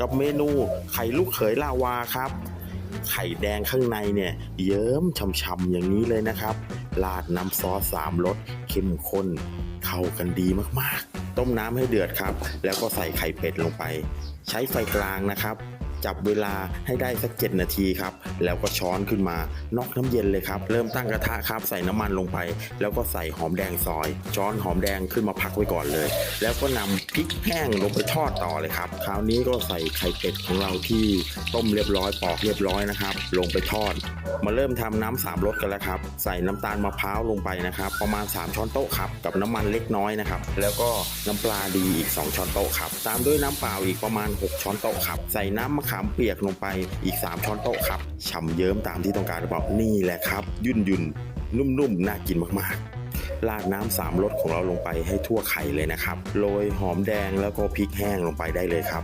กับเมนูไข่ลูกเขยลาวาครับ ไข่แดงข้างในเนี่ย เยิ้มช่ำๆอย่างนี้เลยนะครับ ราดน้ำซอสสามรสเข้มข้นเข้ากันดีมากๆ ต้มน้ำให้เดือดครับ แล้วก็ใส่ไข่เป็ดลงไป ใช้ไฟกลางนะครับ จับเวลาให้ได้สัก 7 นาทีครับ แล้วก็ช้อนขึ้นมานอกน้ำเย็นเลยครับ เริ่มตั้งกระทะครับใส่น้ำมันลงไป แล้วก็ใส่หอมแดงซอย ช้อนหอมแดงขึ้นมาพักไว้ก่อนเลย แล้วก็นำพริกแห้งลงไปทอดต่อเลยครับ คราวนี้ก็ใส่ไข่เป็ดของเราที่ต้มเรียบร้อยปอกเรียบร้อยนะครับ ลงไปทอด มาเริ่มทำน้ำสามรสกันแล้วครับ ใส่น้ำตาลมะพร้าวลงไปนะครับ ประมาณ 3 ช้อนโต๊ะครับ กับน้ำมันเล็กน้อยนะครับ แล้วก็น้ำปลาดีอีก 2 ช้อนโต๊ะครับ ตามด้วยน้ำเปล่าอีกประมาณ 6 ช้อนโต๊ะครับ ใส่น้ำมะขามเปียกลงไปอีก 3 ช้อนโต๊ะครับฉ่ำเยิ้มตามที่ต้องการหรือเปล่านี่แหละครับ ยุ่นยุ่นๆนุ่มๆ น่ากินมากๆ ราดน้ำสามรสของเราลงไปให้ทั่วไข่เลยนะครับ โรยหอมแดงแล้วก็พริกแห้งลงไปได้เลยครับ